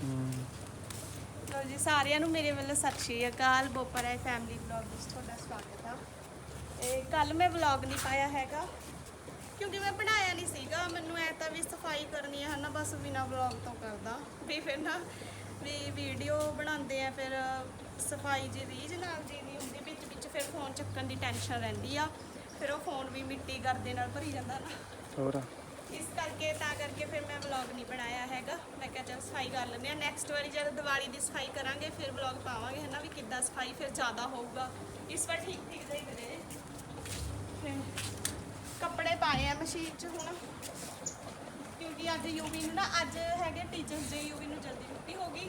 ਲੋ ਜੀ, ਸਾਰਿਆਂ ਨੂੰ ਮੇਰੇ ਵੱਲੋਂ ਸਤਿ ਸ਼੍ਰੀ ਅਕਾਲ। ਬੋਪਰਾ ਫੈਮਿਲੀ ਵਲੌਗ ਵਿੱਚ ਤੁਹਾਡਾ ਸਵਾਗਤ ਆ। ਇਹ ਕੱਲ ਮੈਂ ਵਲੌਗ ਨਹੀਂ ਪਾਇਆ ਹੈਗਾ, ਕਿਉਂਕਿ ਮੈਂ ਬਣਾਇਆ ਨਹੀਂ ਸੀਗਾ। ਮੈਨੂੰ ਐ ਤਾਂ ਵੀ ਸਫ਼ਾਈ ਕਰਨੀ ਹੈ ਨਾ ਬਸ ਬਿਨਾ ਵਲੌਗ ਤੋਂ ਕਰਦਾ। ਵੀ ਫਿਰ ਨਾ ਵੀ ਵੀਡੀਓ ਬਣਾਉਂਦੇ ਆ, ਫਿਰ ਸਫ਼ਾਈ ਜੀ ਰੀਝ ਨਾਲ ਜੀ ਨਹੀਂ ਹੁੰਦੀ, ਵਿੱਚ ਵਿੱਚ ਫਿਰ ਫੋਨ ਚੱਕਣ ਦੀ ਟੈਨਸ਼ਨ ਰਹਿੰਦੀ ਆ। ਫਿਰ ਉਹ ਫੋਨ ਵੀ ਮਿੱਟੀ ਗਰਦੇ ਨਾਲ ਭਰੀ ਜਾਂਦਾ ਨਾ। ਹੋਰ? ਇਸ ਕਰਕੇ ਤਾਂ ਕਰਕੇ ਫਿਰ ਮੈਂ ਵਲੌਗ ਨਹੀਂ ਬਣਾਇਆ ਹੈਗਾ। ਮੈਂ ਕਿਹਾ ਚਲ ਸਫ਼ਾਈ ਕਰ ਲੈਂਦੇ ਆ ਨੈਕਸਟ ਵਾਰੀ ਜਦ ਦੀਵਾਲੀ ਦੀ ਸਫ਼ਾਈ ਕਰਾਂਗੇ ਫਿਰ ਵਲੌਗ ਪਾਵਾਂਗੇ ਹਨਾ ਵੀ ਕਿੱਦਾਂ ਸਫ਼ਾਈ ਫਿਰ ਜ਼ਿਆਦਾ ਹੋਊਗਾ। ਇਸ ਵਾਰ ਠੀਕ ਠੀਕ ਜਿਹੀ ਕਰੇ ਫਿਰ ਕੱਪੜੇ ਪਾਏ ਆ ਮਸ਼ੀਨ 'ਚ ਹੁਣ। ਕਿਉਂਕਿ ਅੱਜ ਯੂਵੀ ਨੂੰ ਨਾ ਅੱਜ ਹੈਗੇ ਟੀਚਰਸ ਡੇ ਯੂਵੀ ਨੂੰ ਜਲਦੀ ਛੁੱਟੀ ਹੋ ਗਈ।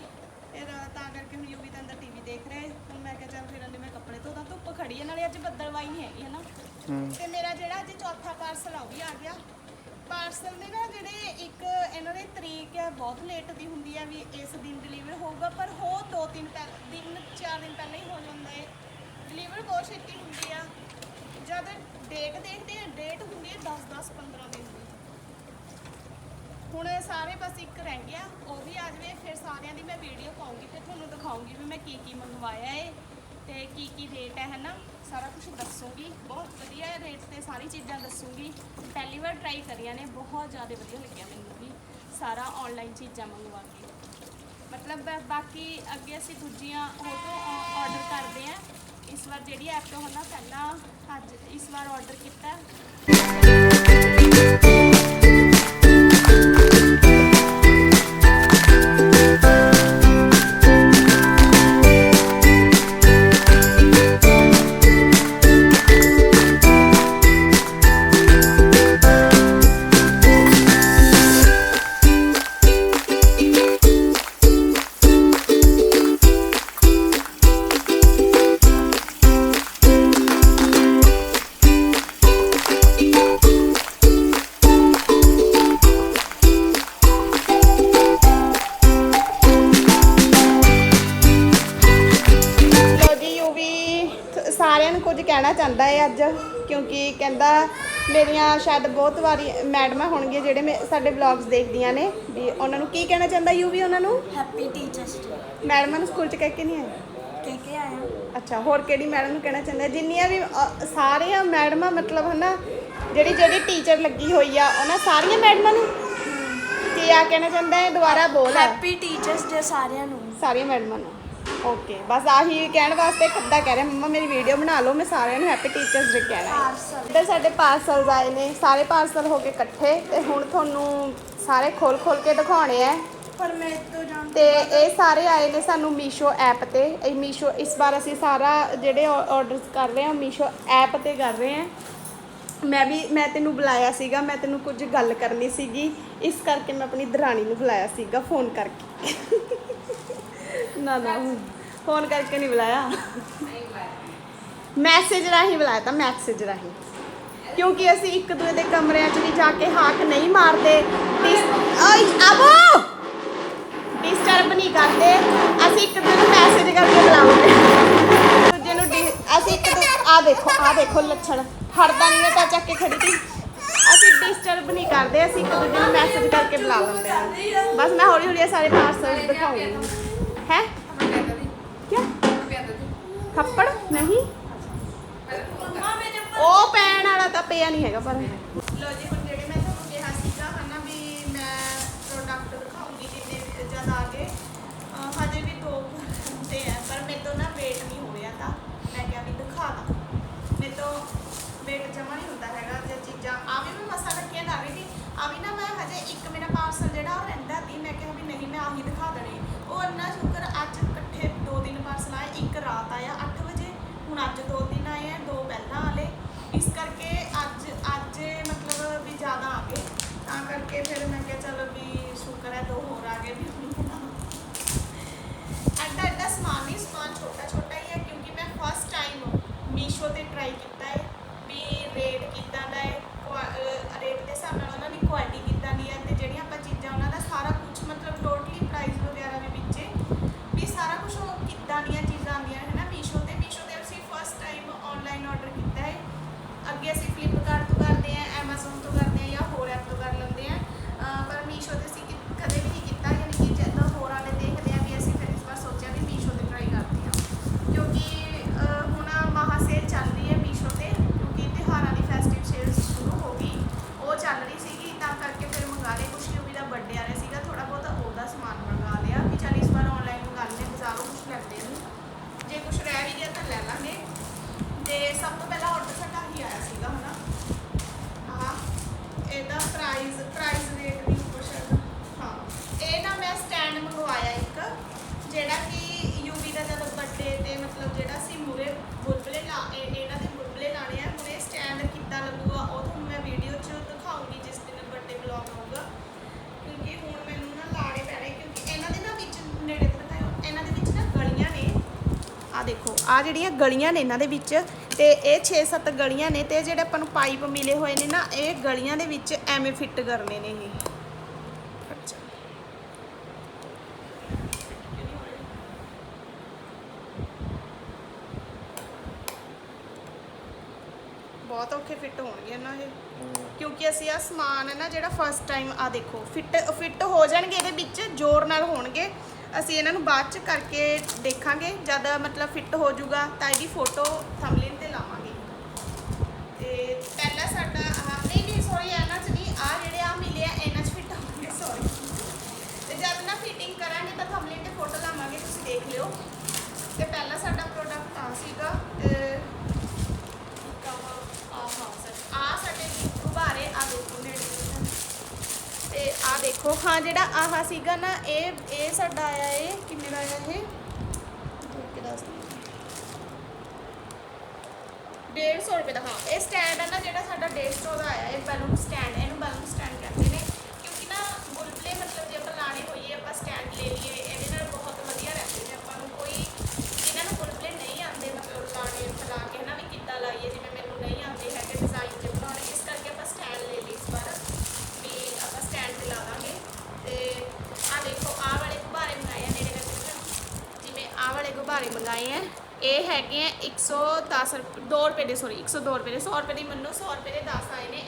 ਫਿਰ ਤਾਂ ਕਰਕੇ ਹੁਣ ਯੂਵੀ ਤਾਂ ਅੰਦਰ ਟੀਵੀ ਦੇਖ ਰਿਹਾ ਹੈ। ਹੁਣ ਮੈਂ ਕਿਹਾ ਚੱਲ ਫਿਰ ਅੰਦਰ ਮੈਂ ਕੱਪੜੇ ਧੋਦਾ ਧੁੱਪ ਖੜੀ ਹੈ। ਨਾਲੇ ਅੱਜ ਬੱਦਲਵਾਈ ਨਹੀਂ ਹੈਗੀ ਹਨਾ। ਹੂੰ। ਤੇ ਮੇਰਾ ਜਿਹੜਾ ਅੱਜ ਚੌਥਾ ਪਾਰਸਲ ਆ ਉਹ ਵੀ ਆ ਗਿਆ। ਪਾਰਸਲ ਦੇ ਨਾ ਜਿਹੜੇ ਇੱਕ ਇਹਨਾਂ ਦੀ ਤਰੀਕ ਹੈ ਬਹੁਤ ਲੇਟ ਦੀ ਹੁੰਦੀ ਹੈ ਵੀ ਇਸ ਦਿਨ ਡਿਲੀਵਰ ਹੋਊਗਾ, ਪਰ ਹੋ ਦੋ ਤਿੰਨ ਪਹਿਲ ਦਿਨ ਚਾਰ ਦਿਨ ਪਹਿਲਾਂ ਹੀ ਹੋ ਜਾਂਦਾ ਹੈ ਡਿਲੀਵਰ ਬਹੁਤ ਛੇਤੀ ਹੁੰਦੀ ਆ। ਜਦ ਡੇਟ ਦੇਖਦੇ ਆ ਡੇਟ ਹੁੰਦੀ ਹੈ 10 10 15 ਦਿਨ ਦੀ। ਹੁਣ ਸਾਰੇ ਬਸ ਇੱਕ ਰਹਿ ਗਿਆ, ਉਹ ਵੀ ਆ ਜਾਵੇ, ਫਿਰ ਸਾਰਿਆਂ ਦੀ ਮੈਂ ਵੀਡੀਓ ਪਾਉਂਗੀ ਤੇ ਤੁਹਾਨੂੰ ਦਿਖਾਉਂਗੀ ਵੀ ਮੈਂ ਕੀ ਕੀ ਮੰਗਵਾਇਆ ਏ ਤੇ ਕੀ ਕੀ ਰੇਟ ਹੈ ਹਨਾ? ਸਾਰਾ ਕੁਝ ਦੱਸੂਗੀ। ਬਹੁਤ ਵਧੀਆ ਰੇਟ ਤੇ ਸਾਰੀ ਚੀਜ਼ਾਂ ਦੱਸੂਗੀ। ਪਹਿਲੀ ਵਾਰ ਟਰਾਈ ਕਰੀਆਂ ਨੇ, ਬਹੁਤ ਜ਼ਿਆਦਾ ਵਧੀਆ ਲੱਗਿਆ ਮੈਨੂੰ ਵੀ, ਸਾਰਾ ਆਨਲਾਈਨ ਚੀਜ਼ਾਂ ਮੰਗਵਾ ਕੇ। ਮਤਲਬ, ਬਾਕੀ ਅੱਗੇ ਅਸੀਂ ਦੂਜੀਆਂ ਉਹ ਤੋਂ ਆਰਡਰ ਕਰਦੇ ਆ ਇਸ ਵਾਰ ਜਿਹੜੀ ਐਪ ਤੋਂ ਹਨਾ, ਪਹਿਲਾਂ ਅੱਜ ਇਸ ਵਾਰ ਆਰਡਰ ਕੀਤਾ। ਚਾਹੁੰਦਾ ਹੈ ਅੱਜ ਕਿਉਂਕਿ ਕਹਿੰਦਾ ਮੇਰੀਆਂ ਸ਼ਾਇਦ ਬਹੁਤ ਵਾਰੀ ਮੈਡਮਾਂ ਹੋਣਗੀਆਂ ਜਿਹੜੇ ਮੇ- ਸਾਡੇ ਵਲੌਗਸ ਦੇਖਦੀਆਂ ਨੇ ਵੀ ਉਹਨਾਂ ਨੂੰ ਕੀ ਕਹਿਣਾ ਚਾਹੁੰਦਾ ਯੂ ਵੀ ਉਹਨਾਂ ਨੂੰ? ਹੈਪੀ ਟੀਚਰਸ ਡੇ ਮੈਡਮਾਂ ਨੂੰ ਸਕੂਲ ਚ ਕਹਿ ਕੇ ਨਹੀਂ ਆਏ? ਕਹਿ ਕੇ ਆਇਆ ਅੱਛਾ ਹੋਰ ਕਿਹੜੀ ਮੈਡਮ ਨੂੰ ਕਹਿਣਾ ਚਾਹੁੰਦਾ? ਜਿੰਨੀਆਂ ਵੀ ਅ, ਸਾਰੀਆਂ ਮੈਡਮਾਂ ਮਤਲਬ ਹਨਾ ਜਿਹੜੀ ਜਿਹੜੀ ਟੀਚਰ ਲੱਗੀ ਹੋਈ ਆ ਉਹਨਾਂ ਸਾਰੀਆਂ ਮੈਡਮਾਂ ਨੂੰ? ਕੀ ਆ ਕਹਿਣਾ ਚਾਹੁੰਦਾ ਹੈ ਦੁਬਾਰਾ ਬੋਲ ਹੈਪੀ ਟੀਚਰਸ ਡੇ ਸਾਰਿਆਂ ਨੂੰ। ਸਾਰੀਆਂ ਮੈਡਮਾਂ ਨੂੰ। ਓਕੇ ਬਸ ਆਹੀ ਕਹਿਣ ਵਾਸਤੇ ਖੱਦਾ ਕਹਿ ਰਿਹਾ ਮੰਮਾ ਮੇਰੀ ਵੀਡੀਓ ਬਣਾ ਲਓ ਮੈਂ ਸਾਰਿਆਂ ਨੂੰ ਹੈਪੀ ਟੀਚਰਸ ਡੇ ਕਹਿਣਾ ਹੈ। ਇੱਧਰ ਸਾਡੇ ਪਾਰਸਲਸ ਆਏ ਨੇ ਸਾਰੇ ਪਾਰਸਲ ਹੋ ਕੇ ਇਕੱਠੇ ਤੇ ਹੁਣ ਤੁਹਾਨੂੰ ਸਾਰੇ ਖੋਲ ਖੋਲ ਕੇ ਦਿਖਾਉਣੇ ਆ ਪਰ ਮੈਂ ਤੋਂ ਜਾਣ ਤੇ ਇਹ ਸਾਰੇ ਆਏ ਨੇ ਸਾਨੂੰ ਮੀਸ਼ੋ ਐਪ ਤੇ। ਇਹ ਮੀਸ਼ੋ ਇਸ ਵਾਰ ਅਸੀਂ ਸਾਰਾ ਜਿਹੜੇ ਆਰਡਰਸ ਕਰ ਰਹੇ ਹਾਂ ਮੀਸ਼ੋ ਐਪ ਤੇ ਕਰ ਰਹੇ ਹਾਂ। ਮੈਂ ਵੀ ਮੈਂ ਤੈਨੂੰ ਬੁਲਾਇਆ ਸੀਗਾ ਮੈਂ ਤੈਨੂੰ ਕੁਝ ਗੱਲ ਕਰਨੀ ਸੀਗੀ। ਇਸ ਕਰਕੇ ਮੈਂ ਆਪਣੀ ਦਰਾਣੀ ਨੂੰ ਬੁਲਾਇਆ ਸੀਗਾ ਫੋਨ ਕਰਕੇ। ਨਾ ਨਾ ਫੋਨ ਕਰਕੇ ਨਹੀਂ ਬੁਲਾਇਆ। ਮੈਸੇਜ ਰਾਹੀਂ ਬੁਲਾਇਆ ਤਾਂ ਮੈਸੇਜ ਰਾਹੀਂ। ਕਿਉਂਕਿ ਅਸੀਂ ਇੱਕ ਦੂਜੇ ਦੇ ਕਮਰਿਆਂ 'ਚ ਵੀ ਜਾ ਕੇ ਹਾਕ ਨਹੀਂ ਮਾਰਦੇ। ਓਏ, ਆਬੋ! ਡਿਸਟਰਬ ਨਹੀਂ ਕਰਦੇ। ਅਸੀਂ ਇੱਕ ਦੂਜੇ ਨੂੰ ਮੈਸੇਜ ਕਰਕੇ ਬੁਲਾਉਂਦੇ। ਦੂਜੇ ਨੂੰ ਡਿ- ਅਸੀਂ ਇੱਕ ਦੂ ਆ ਦੇਖੋ ਆ ਦੇਖੋ ਲੱਛਣ। ਹਰਦਾ ਨਹੀਂ ਤਾਂ ਚੱਕ ਕੇ ਖੜੀ ਸੀ। ਅਸੀਂ ਡਿਸਟਰਬ ਨਹੀਂ ਕਰਦੇ, ਅਸੀਂ ਇੱਕ ਦੂਜੇ ਨੂੰ ਮੈਸੇਜ ਕਰਕੇ ਬੁਲਾ ਲੈਂਦੇ ਹਾਂ। ਬਸ ਮੈਂ ਹੌਲੀ ਹੌਲੀ ਇਹ ਸਾਰੇ ਪਾਰਸਲ ਦਿਖਾਉਂਗੀ। ਹੈ? ਕੀ ਥੱਪੜ? ਨਹੀਂ? ਉਹ ਪੈਣ ਵਾਲਾ ਤਾਂ ਪਿਆ ਨਹੀਂ ਹੈਗਾ ਪਰ। ਲੋ ਜੀ, ਹੁਣ ਜਿਹੜੇ ਮੈਂ ਤੁਹਾਨੂੰ ਕਿਹਾ ਸੀਗਾ, ਹਨਾ ਵੀ ਮੈਂ ਪ੍ਰੋਡਕਟ ਦਿਖਾਉਂਗੀ ਜਿੰਨੇ ਜਦ ਆ ਗਏ ਹਜੇ ਵੀ ਦੋ ਹੁੰਦੇ ਆ, ਪਰ ਮੇਰੇ ਤੋਂ ਨਾ ਵੇਟ ਨਹੀਂ ਹੋ ਰਿਹਾ ਤਾਂ ਮੈਂ ਕਿਹਾ ਵੀ ਦਿਖਾ ਦਾਂ। ਮੇਰੇ ਤੋਂ ਵੇਟ ਜਮਾ ਨਹੀਂ ਹੁੰਦਾ ਹੈਗਾ ਜੇ ਚੀਜ਼ਾਂ ਆ ਵੀ ਮੈਂ ਮਸਾ ਰੱਖੀਆਂ ਨਾ ਵੀ ਆ ਵੀ ਨਾ ਮੈਂ ਹਜੇ ਇੱਕ ਮੇਰਾ ਪਾਰਸਲ ਜਿਹੜਾ ਉਹ ਰਹਿੰਦਾ ਸੀ, ਮੈਂ ਕਿਹਾ ਵੀ ਨਹੀਂ, ਮੈਂ ਆਹੀ ਦਿਖਾ ਦੇਣੀ ਉਹ ਇੰਨਾ ਸ਼ੁਕਰ, ਅੱਜ ਇਕੱਠੇ ਦੋ ਦਿਨ ਪਾਰਸਲ ਆਏ, ਇੱਕ ਰਾਤ ਆਇਆ 8 ਵਜੇ, ਹੁਣ ਅੱਜ ਦੋ ਦਿਨ ਆਏ ਆ, ਦੋ ਪਹਿਲਾਂ ਵਾਲੇ। ਇਸ ਕਰਕੇ ਅੱਜ ਅੱਜ ਮਤਲਬ ਵੀ ਜ਼ਿਆਦਾ ਆ ਗਏ। ਤਾਂ ਕਰਕੇ ਫਿਰ ਮੈਂ ਕਿਹਾ ਚਲੋ ਵੀ ਸ਼ੁਕਰ ਹੈ, ਦੋ ਹੋਰ ਆ ਗਏ ਵੀ ਐਡਾ ਐਡਾ ਸਮਾਨ ਨਹੀਂ, ਸਮਾਨ ਛੋਟਾ ਛੋਟਾ ਹੀ ਹੈ, ਕਿਉਂਕਿ ਮੈਂ ਫਸਟ ਟਾਈਮ ਮੀਸ਼ੋ ਤੇ ਟਰਾਈ ਜਿਹੜੀਆਂ ਗਲੀਆਂ ਨੇ ਇਹਨਾਂ ਦੇ ਵਿੱਚ ਤੇ ਇਹ 6-7 ਗਲੀਆਂ ਨੇ ਤੇ ਜਿਹੜੇ ਆਪਾਂ ਨੂੰ ਪਾਈਪ ਮਿਲੇ ਹੋਏ ਨੇ ਨਾ, ਇਹ ਗਲੀਆਂ ਦੇ ਵਿੱਚ ਐਵੇਂ ਫਿੱਟ ਕਰਨੇ ਨੇ ਇਹ। ਬਹੁਤ ਔਖੇ ਫਿੱਟ ਹੋਣਗੇ ਨਾ ਇਹ। ਕਿਉਂਕਿ ਅਸੀਂ ਆ ਸਮਾਨ ਹੈ ਨਾ ਜਿਹੜਾ ਫਸਟ ਟਾਈਮ ਆ ਦੇਖੋ ਫਿੱਟ ਫਿੱਟ ਹੋ ਜਾਣਗੇ ਇਹਦੇ ਵਿੱਚ, ਜ਼ੋਰ ਨਾਲ ਹੋਣਗੇ। ਅਸੀਂ ਇਹਨਾਂ ਨੂੰ ਬਾਅਦ ਚ ਕਰਕੇ ਦੇਖਾਂਗੇ, ਜਦ ਮਤਲਬ ਫਿੱਟ ਹੋ ਜਾਊਗਾ, ਤਾਂ ਇਹਦੀ ਫੋਟੋ ਥੰਬਨੇਲ ਤੇ ਲਾਵਾਂਗੇ। ਤੇ ਪਹਿਲਾ ਸਾਡਾ ਆਹ, ਨਹੀਂ ਨਹੀਂ ਸੌਰੀ ਇਹਨਾਂ ਚ ਨਹੀਂ ਆ ਜਿਹੜੇ ਆ ਮਿਲੇ ਆ, ਇਹਨਾਂ ਚ ਫਿੱਟ ਹੋਣਗੇ ਸੌਰੀ ਤੇ ਜਦ ਨਾ ਫਿਟਿੰਗ ਕਰਾਂਗੇ, ਤਾਂ ਥੰਬਨੇਲ ਤੇ ਫੋਟੋ ਲਾਵਾਂਗੇ, ਤੁਸੀਂ ਦੇਖ ਲਿਓ। ਤੇ ਪਹਿਲਾ ਸਾਡਾ ਪ੍ਰੋਡਕਟ ਆ ਸੀਗਾ ਦੇਖੋ। ਹਾਂ, ਜਿਹੜਾ ਆਹ ਸੀਗਾ ਨਾ, ਇਹ ਇਹ ਸਾਡਾ ਆਇਆ, ਇਹ ਕਿੰਨੇ ਦਾ ਆਇਆ ਇਹ? ਦੇਖ ਦੱਸ ਹਾਂ। 150 ਰੁਪਏ ਦਾ, ਹਾਂ। ਇਹ ਸਟੈਂਡ ਹੈ ਨਾ, ਜਿਹੜਾ ਸਾਡਾ 150 ਦਾ ਆਇਆ, ਇਹ ਬੈਲੂਨ ਸਟੈਂਡ ਇਹਨੂੰ ਬੈਲੂਨ ਸਟੈਂਡ ਕਹਿੰਦੇ ਨੇ। ਕਿਉਂਕਿ ਨਾ ਗੁਲਪਲੇ ਮਤਲਬ ਜੇ ਆਪਾਂ ਗੁਬਾਰੇ ਮੰਗਾਏ ਆ ਇਹ ਹੈਗੇ ਆ 110 ਰੁਪਏ 2 ਰੁਪਏ ਦੇ ਸੌਰੀ 102 ਰੁਪਏ ਦੇ 100 ਰੁਪਏ ਦੀ ਮੈਨੂੰ 100 ਰੁਪਏ ਦੇ 10 ਆਏ ਨੇ।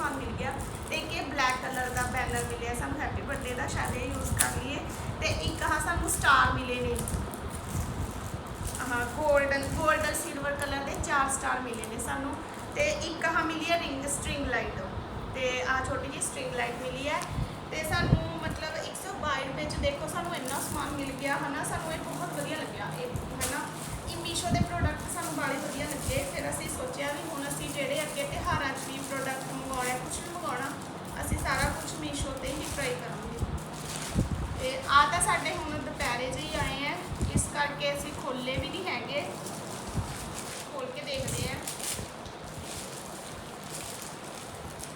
ਕਿਉਂਕਿ ਸਮਾਨ ਮਿਲ ਗਿਆ ਤੇ ਇੱਕ ਇਹ ਬਲੈਕ ਕਲਰ ਦਾ ਬੈਨਰ ਮਿਲਿਆ ਸਾਨੂੰ ਹੈਪੀ ਬਰਥਡੇ ਦਾ, ਸ਼ਾਇਦ ਇਹ ਯੂਜ਼ ਕਰ ਲਈਏ। ਤੇ ਇੱਕ ਆਹ ਸਾਨੂੰ ਸਟਾਰ ਮਿਲੇ ਨੇ। ਹਾਂ 골ਡਨ 골ਡਨ ਸਿਲਵਰ ਕਲਰ ਦੇ ਚਾਰ ਸਟਾਰ ਮਿਲੇ ਨੇ ਸਾਨੂੰ। ਤੇ ਇੱਕ ਆਹ ਮਿਲੀ ਹੈ ਰਿੰਗ ਸਟ੍ਰਿੰਗ ਲਾਈਟ ਤੇ ਆ ਛੋਟੀ ਜਿਹੀ ਸਟ੍ਰਿੰਗ ਲਾਈਟ ਮਿਲੀ ਹੈ। ਤੇ ਸਾਨੂੰ ਮਤਲਬ 122 ਰੁਪਏ ਚ ਦੇਖੋ, ਸਾਨੂੰ ਇੰਨਾ ਸਮਾਨ ਮਿਲ ਗਿਆ, ਹਨਾ? ਸਾਨੂੰ ਇਹ ਬਹੁਤ ਵਧੀਆ ਲੱਗਿਆ, ਇਹ, ਹਨਾ? ਇਹ ਮੀਸ਼ੋ ਦੇ ਪ੍ਰੋਡਕਟ ਸਾਨੂੰ ਬਾਰੇ ਵਧੀਆ ਲੱਗੇ। ਫਿਰ ਅਸੀਂ ਸੋਚਿਆ ਵੀ ਹੁਣ ਜਿਹੜੇ ਅੱਗੇ ਤਿਉਹਾਰਾਂ 'ਚ ਵੀ ਪ੍ਰੋਡਕਟ ਮੰਗਵਾਉਣੇ ਕੁਝ ਵੀ ਮੰਗਵਾਉਣਾ, ਅਸੀਂ ਸਾਰਾ ਕੁਝ ਮੀਸ਼ੋ ਤੇ ਹੀ ਟਰਾਈ ਕਰਾਂਗੇ। ਤੇ ਆ ਤਾਂ ਸਾਡੇ ਹੁਣ ਦੁਪਹਿਰੇ 'ਚ ਹੀ ਆਏ ਆ, ਇਸ ਕਰਕੇ ਅਸੀਂ ਖੋਲੇ ਵੀ ਨਹੀਂ ਹੈਗੇ। ਖੋਲ ਕੇ ਦੇਖਦੇ ਆ।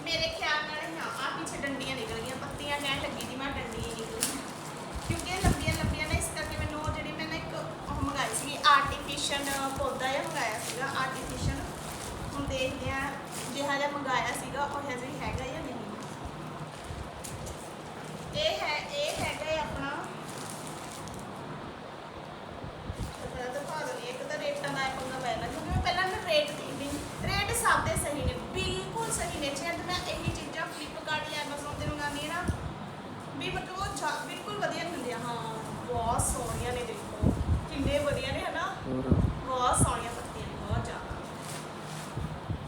ਮੇਰੇ ਖਿਆਲ ਨਾਲ ਹਾਂ ਆ ਪਿੱਛੇ ਡੰਡੀਆਂ ਨਿਕਲ ਗਈਆਂ, ਪੱਤੀਆਂ ਕਹਿਣ ਲੱਗੀ ਦੀ ਮੈਂ ਡੰਡੀਆਂ ਹੀ ਨਿਕਲ ਗਈਆਂ ਕਿਉਂਕਿ ਇਹ ਲੰਬੀਆਂ ਲੰਬੀਆਂ ਨੇ, ਇਸ ਕਰਕੇ ਮੈਨੂੰ ਉਹ ਜਿਹੜੀ ਮੈਂ ਨਾ ਇੱਕ ਉਹ ਮੰਗਾਈ ਸੀ ਆਰਟੀਫੀਸ਼ੀਅਲ ਪੌਦਾ ਜਿਹਾ ਮੰਗਾਇਆ ਸੀਗਾ ਆਰਟੀਫੀਸ਼ੀਅਲ ਦੇਖਦੇ ਆ ਜਿਹੜਾ ਜਿਹਾ ਮੰਗਾਇਆ ਸੀਗਾ ਉਹ ਜਿਹਾ ਹੀ ਹੈਗਾ ਜਾਂ ਨਹੀਂ। ਇਹ ਹੈ ਇਹ ਹੈਗਾ ਹੈ ਆਪਣਾ। ਆਪਣਾ ਦਿਖਾ ਦਿੰਦੀ ਹਾਂ, ਇੱਕ ਤਾਂ ਰੇਟਾਂ ਦਾ ਪੰਗਾ ਪੈ ਜਾਂਦਾ ਕਿਉਂਕਿ ਮੈਂ ਪਹਿਲਾਂ ਨਾ ਰੇਟ ਦੇਖਦੀ ਰੇਟ ਸਭ ਦੇ ਸਹੀ ਨੇ ਬਿਲਕੁਲ ਸਹੀ ਨੇ। ਜੇ ਮੈਂ ਇਹੀ ਚੀਜ਼ਾਂ ਫਲਿੱਪਕਾਰਟ ਜਾਂ Amazon ਤੇ ਮੰਗਾਉਂਦੀ ਹਾਂ ਨਾ ਵੀ ਮਤਲਬ ਉਹ ਬਿਲਕੁਲ ਵਧੀਆ ਹੁੰਦੀਆਂ। ਹਾਂ ਬਹੁਤ ਸੋਹਣੀਆਂ ਨੇ ਦੇਖੋ। ਕਿੰਨੇ ਵਧੀਆ ਨੇ ਹਨਾ? ਬਹੁਤ ਸੋਹਣੀਆਂ ਪੱਤੀਆਂ ਨੇ ਬਹੁਤ ਜ਼ਿਆਦਾ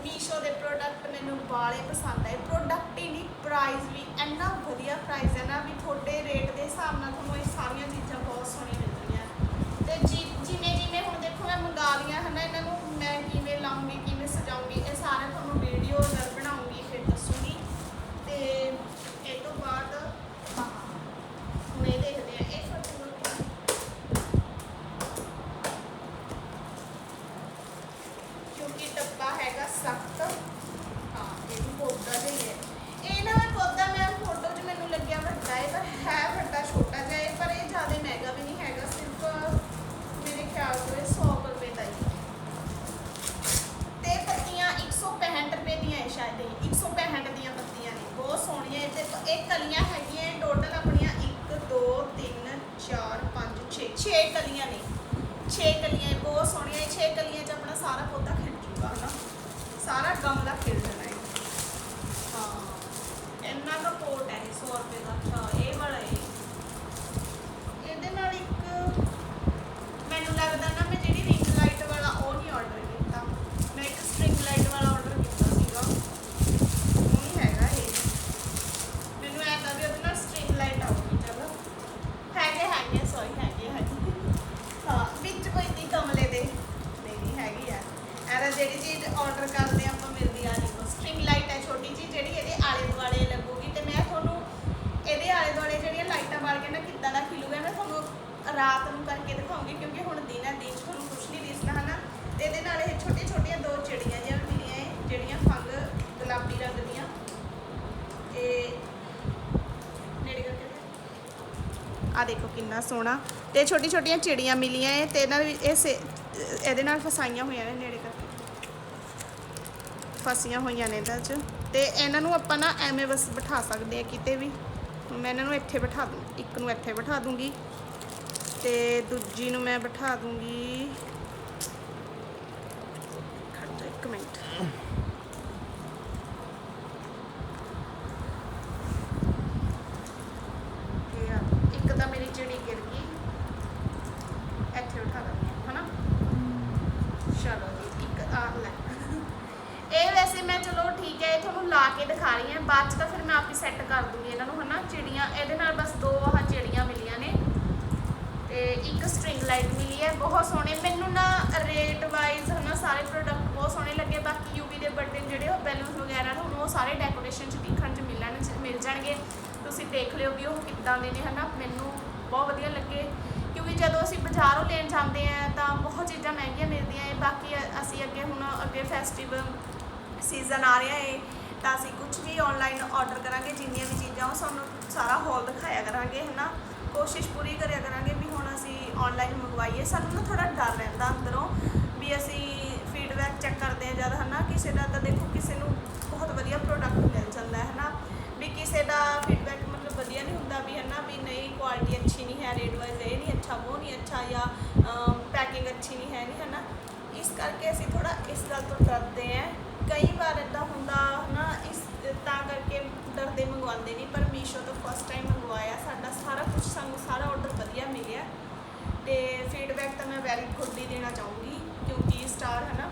ਮੀਸ਼ੋ ਦੇ ਪ੍ਰੋਡਕਟ ਮੈਨੂੰ ਬਾਲੇ ਪਸੰਦ ਆਏ। ਪ੍ਰੋਡਕਟ ਹੀ ਨਹੀਂ ਪ੍ਰਾਈਸ ਵੀ ਇੰਨਾ ਵਧੀਆ ਪ੍ਰਾਈਸ ਹੈ ਨਾ ਵੀ ਤੁਹਾਡੇ ਰੇਟ ਦੇ ਹਿਸਾਬ ਨਾਲ ਤੁਹਾਨੂੰ ਇਹ ਸਾਰੀਆਂ ਚੀਜ਼ਾਂ ਬਹੁਤ ਸੋਹਣੀਆਂ ਮਿਲਦੀਆਂ। ਤੇ ਜੀ ਜਿਵੇਂ ਜਿਵੇਂ ਹੁਣ ਦੇਖੋ ਮੈਂ ਮੰਗਾ ਲਈਆਂ ਹਨਾ, ਇਹਨਾਂ ਨੂੰ ਆ ਦੇਖੋ ਕਿੰਨਾ ਸੋਹਣਾ। ਤੇ ਛੋਟੀ ਛੋਟੀਆਂ ਚਿੜੀਆਂ ਮਿਲੀਆਂ ਏ ਤੇ ਇਹਨਾਂ ਦੇ ਇਹ ਸੇ- ਇਹਦੇ ਨਾਲ ਫਸਾਈਆਂ ਹੋਈਆਂ ਨੇ ਨੇੜੇ ਕਰਕੇ। ਫਸੀਆਂ ਹੋਈਆਂ ਨੇ ਇਹਨਾਂ 'ਚ। ਤੇ ਇਹਨਾਂ ਨੂੰ ਆਪਾਂ ਨਾ ਐਵੇਂ ਬਸ ਬਿਠਾ ਸਕਦੇ ਆ ਕਿਤੇ ਵੀ। ਮੈਂ ਇਹਨਾਂ ਨੂੰ ਇੱਥੇ ਬਿਠਾ ਦੂੰ, ਇੱਕ ਨੂੰ ਇੱਥੇ ਬਿਠਾ ਦੂੰਗੀ। ਤੇ ਦੂਜੀ ਨੂੰ ਮੈਂ ਬਿਠਾ ਦੂੰਗੀ ਖੜ੍ਹ ਜਾ ਇੱਕ ਮਿੰਟ ਇਹ ਆ, ਇੱਕ ਤਾਂ ਮੇਰੀ ਚਿੜੀ ਗਿਰ ਗਈ ਇੱਥੇ ਬਿਠਾ ਦਿੰਦੀ ਹਾਂ ਹਨਾ ਚਲੋ ਜੀ ਲੈ ਇਹ ਵੈਸੇ ਮੈਂ ਚਲੋ ਠੀਕ ਹੈ, ਇਹ ਤੁਹਾਨੂੰ ਲਾ ਕੇ ਦਿਖਾ ਰਹੀ ਹਾਂ। ਬਾਅਦ ਚ ਤਾਂ ਫਿਰ ਮੈਂ ਆਪ ਹੀ ਸੈੱਟ ਕਰ ਦੂੰਗੀ ਇਹਨਾਂ ਨੂੰ, ਹਨਾ? ਚਿੜੀਆਂ, ਇਹਦੇ ਨਾਲ ਬਸ ਦੋ ਆਹ ਚਿੜੀਆਂ ਮਿਲੀਆਂ ਨੇ। ਤੇ ਇੱਕ ਸਟ੍ਰਿੰਗ ਲਾਈਟ ਮਿਲੀ ਹੈ, ਬਹੁਤ ਸੋਹਣੇ। ਮੈਨੂੰ ਨਾ ਰੇਟ ਵਾਈਜ਼ ਹਨਾ, ਸਾਰੇ ਪ੍ਰੋਡਕਟ ਬਹੁਤ ਸੋਹਣੇ ਲੱਗੇ। ਬਾਕੀ ਯੂਵੀ ਦੇ ਬਟਨ ਜਿਹੜੇ ਉਹ ਬੈਲੂਨਸ ਵਗੈਰਾ ਤੁਹਾਨੂੰ ਉਹ ਸਾਰੇ ਡੈਕੋਰੇਸ਼ਨ ਚ, ਦਿਖਣ ਚ ਮਿਲਣ ਮਿਲ ਜਾਣਗੇ। ਤੁਸੀਂ ਦੇਖ ਲਿਓ ਵੀ ਉਹ ਕਿੱਦਾਂ ਦੇ ਨੇ, ਹਨਾ? ਮੈਨੂੰ ਬਹੁਤ ਵਧੀਆ ਲੱਗੇ। ਵੀ ਜਦੋਂ ਅਸੀਂ ਬਾਜ਼ਾਰੋਂ ਲੈਣ ਜਾਂਦੇ ਆ ਤਾਂ ਬਹੁਤ ਚੀਜ਼ਾਂ ਮਹਿੰਗੀਆਂ ਮਿਲਦੀਆਂ ਏ। ਬਾਕੀ ਅ- ਅਸੀਂ ਅੱਗੇ ਹੁਣ ਅੱਗੇ ਫੈਸਟੀਵਲ ਸੀਜ਼ਨ ਆ ਰਿਹਾ ਏ, ਤਾਂ ਅਸੀਂ ਕੁਝ ਵੀ ਆਨਲਾਈਨ ਆਰਡਰ ਕਰਾਂਗੇ, ਜਿੰਨੀਆਂ ਵੀ ਚੀਜ਼ਾਂ ਉਹ ਸਾਨੂੰ ਸਾਰਾ ਹਾਲ ਦਿਖਾਇਆ ਕਰਾਂਗੇ, ਹਨਾ। ਕੋਸ਼ਿਸ਼ ਪੂਰੀ ਕਰਿਆ ਕਰਾਂਗੇ ਵੀ ਹੁਣ ਅਸੀਂ ਆਨਲਾਈਨ ਮੰਗਵਾਈਏ। ਸਾਨੂੰ ਨਾ ਥੋੜਾ ਡਰ ਰਹਿੰਦਾ ਅੰਦਰੋਂ ਵੀ ਅਸੀਂ ਫੀਡਬੈਕ ਚੈੱਕ ਕਰਦੇ ਆ ਜਦ, ਹਨਾ। ਕਿਸੇ ਦਾ ਤਾਂ ਦੇਖੋ, ਕਿਸੇ ਨੂੰ ਬਹੁਤ ਵਧੀਆ ਪ੍ਰੋਡਕਟ ਮਿਲ ਜਾਂਦਾ ਹੈ ਹਨਾ। ਵੀ ਕਿਸੇ ਦਾ ਫੀਡਬੈਕ ਵਧੀਆ ਨਹੀਂ ਹੁੰਦਾ ਵੀ ਹੈ ਨਾ ਵੀ ਨਹੀਂ ਕੁਆਲਿਟੀ ਅੱਛੀ ਨਹੀਂ ਹੈ ਰੇਟ ਵਾਈਜ਼ ਇਹ ਨਹੀਂ ਅੱਛਾ, ਉਹ ਨਹੀਂ ਅੱਛਾ ਜਾਂ ਪੈਕਿੰਗ ਅੱਛੀ ਨਹੀਂ ਹੈ, ਨਹੀਂ ਹਨਾ। ਇਸ ਕਰਕੇ ਅਸੀਂ ਥੋੜਾ ਇਸ ਗੱਲ ਤੋਂ ਡਰਦੇ ਹਾਂ। ਕਈ ਵਾਰ ਇਦਾਂ ਹੁੰਦਾ ਨਾ ਇਸ, ਤਾਂ ਕਰਕੇ ਡਰਦੇ ਮੰਗਵਾਉਂਦੇ ਨਹੀਂ, ਪਰ ਮੀਸ਼ੋ ਤੋਂ ਫਸਟ ਟਾਈਮ ਮੰਗਵਾਇਆ, ਸਾਡਾ ਸਾਰਾ ਕੁਝ ਸਾਨੂੰ ਸਾਰਾ ਆਰਡਰ ਵਧੀਆ ਮਿਲਿਆ। ਤੇ ਫੀਡਬੈਕ ਤਾਂ ਮੈਂ ਵੈਰੀ ਗੁੱਡ ਹੀ ਦੇਣਾ ਚਾਹੂੰਗੀ, ਕਿਉਂਕਿ ਸਟਾਰ ਹੈ ਨਾ